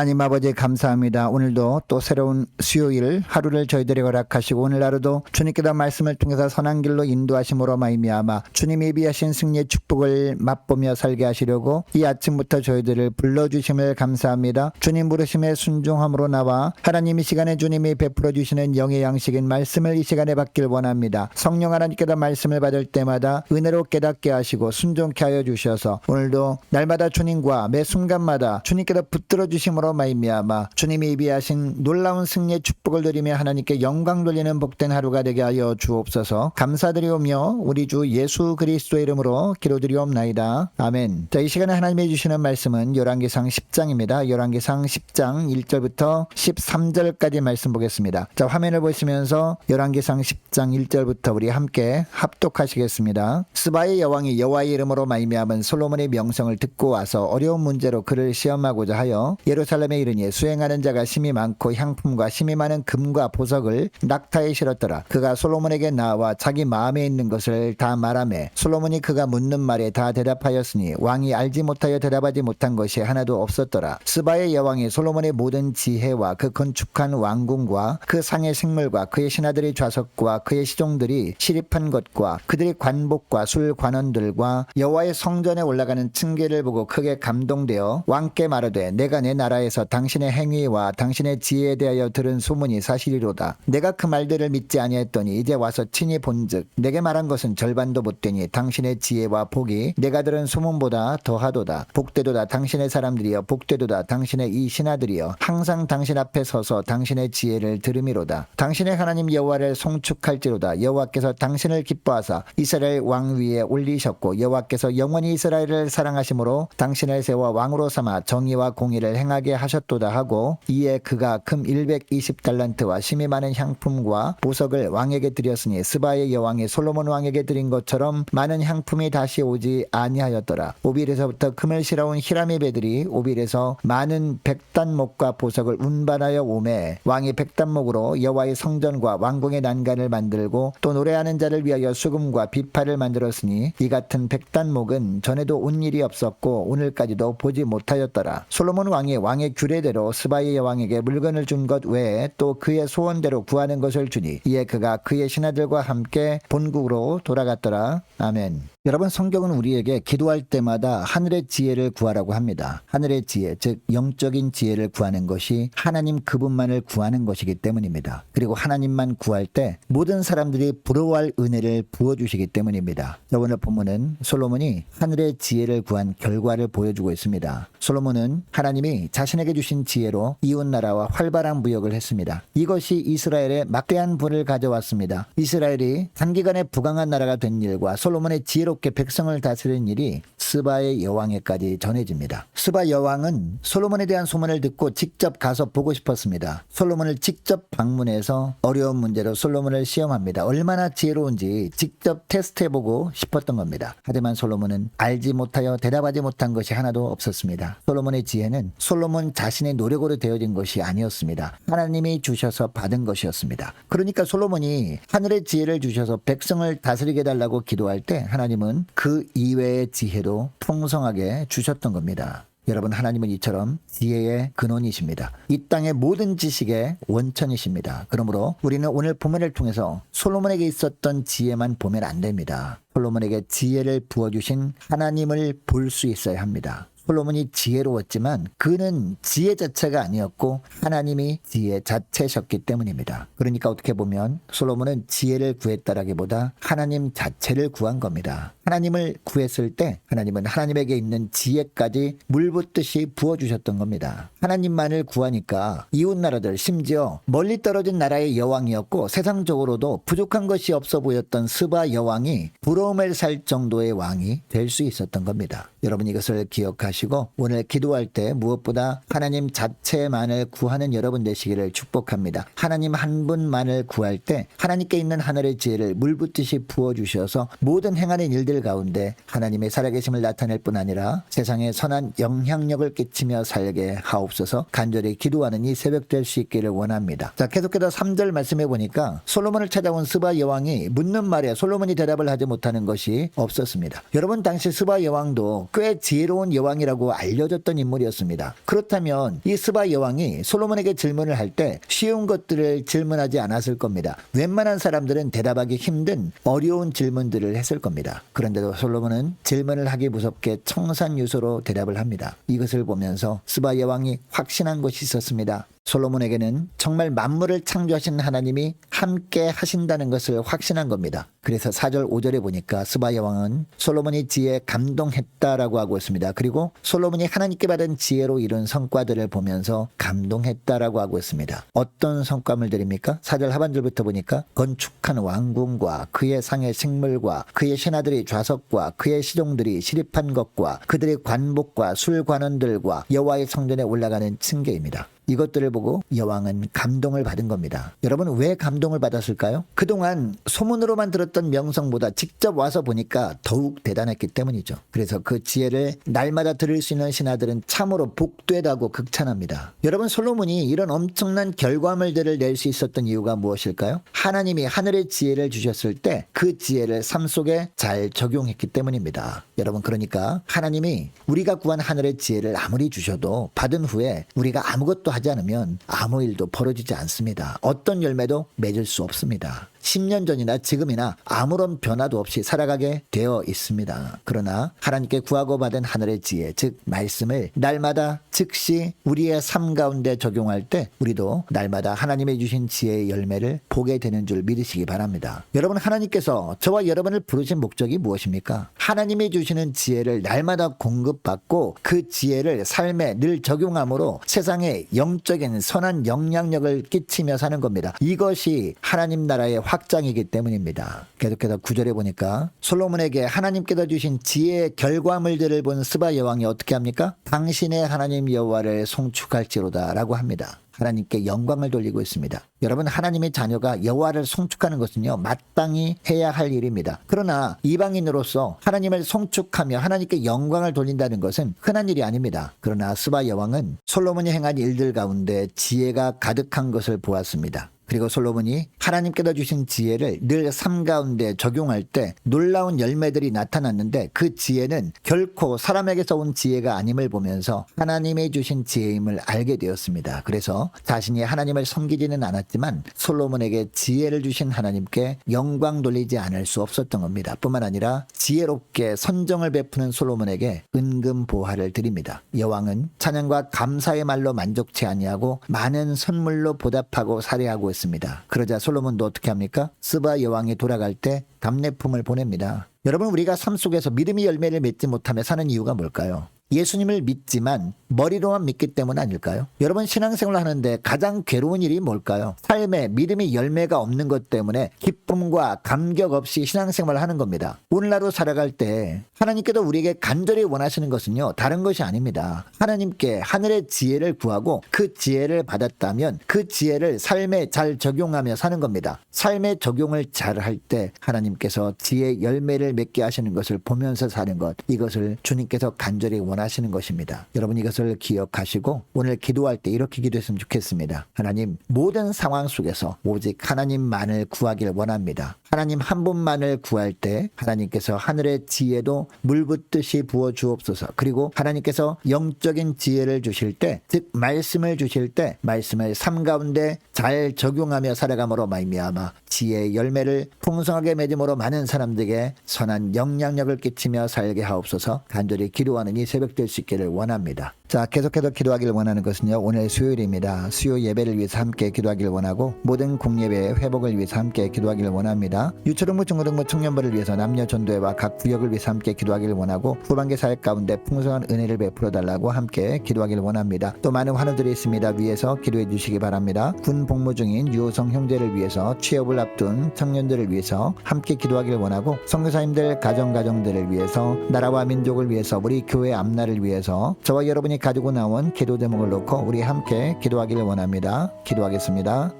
하나님 아버지 감사합니다. 오늘도 또 새로운 수요일 하루를 저희들이 허락하시고 오늘 하루도 주님께서 말씀을 통해서 선한 길로 인도하심으로 말미암아 주님이 예비하신 승리의 축복을 맛보며 살게 하시려고 이 아침부터 저희들을 불러주심을 감사합니다. 주님 부르심에 순종함으로 나와 하나님 이 시간에 주님이 베풀어 주시는 영의 양식인 말씀을 이 시간에 받길 원합니다. 성령 하나님께서 말씀을 받을 때마다 은혜로 깨닫게 하시고 순종케 하여 주셔서 오늘도 날마다 주님과 매 순간마다 주님께서 붙들어 주심으로 말미암아 주님이 예비하신 놀라운 승리의 축복을 드리며 하나님께 영광 돌리는 복된 하루가 되게 하여 주옵소서. 감사드리오며 우리 주 예수 그리스도의 이름으로 기도드리옵나이다. 아멘. 자, 이 시간에 하나님이 주시는 말씀은 열왕기상 10장입니다. 열왕기상 10장 1절부터 13절까지 말씀 보겠습니다. 자, 화면을 보시면서 열왕기상 10장 1절부터 우리 함께 합독하시겠습니다. 스바의 여왕이 여호와의 이름으로 말미암은 솔로몬의 명성을 듣고 와서 어려운 문제로 그를 시험하고자 하여 예루살렘 에 이르니 수행하는 자가 심이 많고 향품과 심이 많은 금과 보석을 낙타에 실었더라. 그가 솔로몬에게 나와 자기 마음에 있는 것을 다 말하매 솔로몬이 그가 묻는 말에 다 대답하였으니 왕이 알지 못하여 대답하지 못한 것이 하나도 없었더라. 스바의 여왕이 솔로몬의 모든 지혜와 그 건축한 왕궁과 그 상의 식물과 그의 신하들의 좌석과 그의 시종들이 시립한 것과 그들의 관복과 술 관원들과 여호와의 성전에 올라가는 층계를 보고 크게 감동되어 왕께 말하되 내가 내 나라에 서 당신의 행위와 당신의 지혜에 대하여 들은 소문이 사실이로다. 내가 그 말들을 믿지 아니했더니 이제 와서 친히 본즉 내게 말한 것은 절반도 못되니 당신의 지혜와 복이 내가 들은 소문보다 더하도다. 복되도다 당신의 사람들이여 복되도다 당신의 이 신하들이여 항상 당신 앞에 서서 당신의 지혜를 들음이로다. 당신의 하나님 여호와를 송축할지로다. 여호와께서 당신을 기뻐하사 이스라엘 왕 위에 올리셨고 여호와께서 영원히 이스라엘을 사랑하심으로 당신을 세워 왕으로 삼아 정의와 공의를 행하게 하셨도다 하고 이에 그가 금 120달란트와 심이 많은 향품과 보석을 왕에게 드렸으니 스바의 여왕이 솔로몬 왕에게 드린 것처럼 많은 향품이 다시 오지 아니하였더라. 오빌에서부터 금을 실어온 히람의 배들이 오빌에서 많은 백단목과 보석을 운반하여 오매 왕이 백단목으로 여호와의 성전과 왕궁의 난간을 만들고 또 노래하는 자를 위하여 수금과 비파를 만들었으니 이 같은 백단목은 전에도 온 일이 없었고 오늘까지도 보지 못하였더라. 솔로몬 왕이 왕의 규례대로 스바의 여왕에게 물건을 준 것 외에 또 그의 소원대로 구하는 것을 주니 이에 그가 그의 신하들과 함께 본국으로 돌아갔더라. 아멘. 여러분 성경은 우리에게 기도할 때마다 하늘의 지혜를 구하라고 합니다. 하늘의 지혜, 즉 영적인 지혜를 구하는 것이 하나님 그분만을 구하는 것이기 때문입니다. 그리고 하나님만 구할 때 모든 사람들이 부러워할 은혜를 부어 주시기 때문입니다. 자, 오늘 본문은 솔로몬이 하늘의 지혜를 구한 결과를 보여주고 있습니다. 솔로몬은 하나님이 자신에게 주신 지혜로 이웃 나라와 활발한 무역을 했습니다. 이것이 이스라엘에 막대한 부를 가져왔습니다. 이스라엘이 단기간에 부강한 나라가 된 일과 솔로몬의 지혜 롭게 백성을 다스린 일이 스바의 여왕에까지 전해집니다. 스바 여왕은 솔로몬에 대한 소문을 듣고 직접 가서 보고 싶었습니다. 솔로몬을 직접 방문해서 어려운 문제로 솔로몬을 시험합니다. 얼마나 지혜로운지 직접 테스트해보고 싶었던 겁니다. 하지만 솔로몬은 알지 못하여 대답하지 못한 것이 하나도 없었습니다. 솔로몬의 지혜는 솔로몬 자신의 노력으로 되어진 것이 아니었습니다. 하나님이 주셔서 받은 것이었습니다. 그러니까 솔로몬이 하늘의 지혜를 주셔서 백성을 다스리게 달라고 기도할 때 하나님 은 그 이외의 지혜도 풍성하게 주셨던 겁니다. 여러분 하나님은 이처럼 지혜의 근원이십니다. 이 땅의 모든 지식의 원천이십니다. 그러므로 우리는 오늘 본문을 통해서 솔로몬에게 있었던 지혜만 보면 안 됩니다. 솔로몬에게 지혜를 부어주신 하나님을 볼 수 있어야 합니다. 솔로몬이 지혜로웠지만 그는 지혜 자체가 아니었고 하나님이 지혜 자체셨기 때문입니다. 그러니까 어떻게 보면 솔로몬은 지혜를 구했다라기보다 하나님 자체를 구한 겁니다. 하나님을 구했을 때 하나님은 하나님에게 있는 지혜까지 물 붓듯이 부어주셨던 겁니다. 하나님만을 구하니까 이웃 나라들 심지어 멀리 떨어진 나라의 여왕이었고 세상적으로도 부족한 것이 없어 보였던 스바 여왕이 부러움을 살 정도의 왕이 될 수 있었던 겁니다. 여러분 이것을 기억하 시고 오늘 기도할 때 무엇보다 하나님 자체만을 구하는 여러분 되시기를 축복합니다. 하나님 한 분만을 구할 때 하나님께 있는 하늘의 지혜를 물 붓듯이 부어 주셔서 모든 행하는 일들 가운데 하나님의 살아계심을 나타낼 뿐 아니라 세상에 선한 영향력을 끼치며 살게 하옵소서 간절히 기도하는 이 새벽 될 수 있기를 원합니다. 자, 계속해서 3절 말씀해 보니까 솔로몬을 찾아온 스바 여왕이 묻는 말에 솔로몬이 대답을 하지 못하는 것이 없었습니다. 여러분 당시 스바 여왕도 꽤 지혜로운 여왕이 라고 알려졌던 인물이었습니다. 그렇다면 이 스바 여왕이 솔로몬에게 질문을 할 때 쉬운 것들을 질문하지 않았을 겁니다. 웬만한 사람들은 대답하기 힘든 어려운 질문들을 했을 겁니다. 그런데도 솔로몬은 질문을 하기 무섭게 청산유소로 대답을 합니다. 이것을 보면서 스바 여왕이 확신한 것이 있었습니다. 솔로몬에게는 정말 만물을 창조하신 하나님이 함께 하신다는 것을 확신한 겁니다. 그래서 4절 5절에 보니까 스바 여왕은 솔로몬이 지혜에 감동했다라고 하고 있습니다. 그리고 솔로몬이 하나님께 받은 지혜로 이룬 성과들을 보면서 감동했다라고 하고 있습니다. 어떤 성과물들입니까? 4절 하반절부터 보니까 건축한 왕궁과 그의 상의 식물과 그의 신하들이 좌석과 그의 시종들이 시립한 것과 그들의 관복과 술관원들과 여호와의 성전에 올라가는 층계입니다. 이것들을 보고 여왕은 감동을 받은 겁니다. 여러분 왜 감동을 받았을까요? 그동안 소문으로만 들었던 명성보다 직접 와서 보니까 더욱 대단했기 때문이죠. 그래서 그 지혜를 날마다 들을 수 있는 신하들은 참으로 복되다고 극찬합니다. 여러분 솔로몬이 이런 엄청난 결과물들을 낼 수 있었던 이유가 무엇일까요? 하나님이 하늘의 지혜를 주셨을 때 그 지혜를 삶 속에 잘 적용했기 때문입니다. 여러분 그러니까 하나님이 우리가 구한 하늘의 지혜를 아무리 주셔도 받은 후에 우리가 아무것도 하지 않으면 아무 일도 벌어지지 않습니다. 어떤 열매도 맺을 수 없습니다. 10년 전이나 지금이나 아무런 변화도 없이 살아가게 되어 있습니다. 그러나 하나님께 구하고 받은 하늘의 지혜, 즉 말씀을 날마다 즉시 우리의 삶 가운데 적용할 때 우리도 날마다 하나님의 주신 지혜의 열매를 보게 되는 줄 믿으시기 바랍니다. 여러분 하나님께서 저와 여러분을 부르신 목적이 무엇입니까? 하나님이 주시는 지혜를 날마다 공급받고 그 지혜를 삶에 늘 적용함으로 세상에 영적인 선한 영향력을 끼치며 사는 겁니다. 이것이 하나님 나라의 확장이기 때문입니다. 계속해서 구절에 보니까 솔로몬에게 하나님께서 주신 지혜의 결과물들을 본 스바 여왕이 어떻게 합니까? 당신의 하나님 여호와를 송축할지로다라고 합니다. 하나님께 영광을 돌리고 있습니다. 여러분 하나님의 자녀가 여호와를 송축하는 것은요 마땅히 해야 할 일입니다. 그러나 이방인으로서 하나님을 송축하며 하나님께 영광을 돌린다는 것은 흔한 일이 아닙니다. 그러나 스바 여왕은 솔로몬이 행한 일들 가운데 지혜가 가득한 것을 보았습니다. 그리고 솔로몬이 하나님께서 주신 지혜를 늘 삶 가운데 적용할 때 놀라운 열매들이 나타났는데 그 지혜는 결코 사람에게서 온 지혜가 아님을 보면서 하나님이 주신 지혜임을 알게 되었습니다. 그래서 자신이 하나님을 섬기지는 않았지만 솔로몬에게 지혜를 주신 하나님께 영광 돌리지 않을 수 없었던 겁니다. 뿐만 아니라 지혜롭게 선정을 베푸는 솔로몬에게 은금 보화를 드립니다. 여왕은 찬양과 감사의 말로 만족치 아니하고 많은 선물로 보답하고 살해하고 있습니다. 그러자 솔로몬도 어떻게 합니까? 스바 여왕이 돌아갈 때 답례품을 보냅니다. 여러분 우리가 삶 속에서 믿음의 열매를 맺지 못하며 사는 이유가 뭘까요? 예수님을 믿지만 머리로만 믿기 때문 아닐까요? 여러분 신앙생활 하는데 가장 괴로운 일이 뭘까요? 삶에 믿음의 열매가 없는 것 때문에 기쁨과 감격 없이 신앙생활을 하는 겁니다. 오늘하루 살아갈 때 하나님께도 우리에게 간절히 원하시는 것은요 다른 것이 아닙니다. 하나님께 하늘의 지혜를 구하고 그 지혜를 받았다면 그 지혜를 삶에 잘 적용하며 사는 겁니다. 삶에 적용을 잘 할 때 하나님께서 지혜 열매를 맺게 하시는 것을 보면서 사는 것 이것을 주님께서 간절히 원하 시는 것입니다. 여러분 이것을 기억하시고 오늘 기도할 때 이렇게 기도했으면 좋겠습니다. 하나님 모든 상황 속에서 오직 하나님만을 구하길 원합니다. 하나님 한 분만을 구할 때 하나님께서 하늘의 지혜도 물 붓듯이 부어 주옵소서. 그리고 하나님께서 영적인 지혜를 주실 때, 즉 말씀을 주실 때 말씀을 삶 가운데 잘 적용하며 살아감으로 말미암아 지혜의 열매를 풍성하게 맺음으로 많은 사람들에게 선한 영향력을 끼치며 살게 하옵소서. 간절히 기도하는 이 새벽 될 수 있기를 원합니다. 자, 계속해서 기도하기를 원하는 것은요. 오늘 수요일입니다. 수요 예배를 위해서 함께 기도하기를 원하고 모든 공예배의 회복을 위해서 함께 기도하기를 원합니다. 유초등부 중고등부 청년부를 위해서 남녀 전도회와 각 구역을 위해서 함께 기도하기를 원하고 후반기 사역 가운데 풍성한 은혜를 베풀어 달라고 함께 기도하기를 원합니다. 또 많은 환우들이 있습니다. 위해서 기도해 주시기 바랍니다. 군 복무 중인 유호성 형제를 위해서 취업을 앞둔 청년들을 위해서 함께 기도하기를 원하고 선교사님들 가정 가정들을 위해서 나라와 민족을 위해서 우리 교회 앞날을 위해서 저와 여러분이 가지고 나온 기도 제목을 놓고 우리 함께 기도하기를 원합니다. 기도하겠습니다.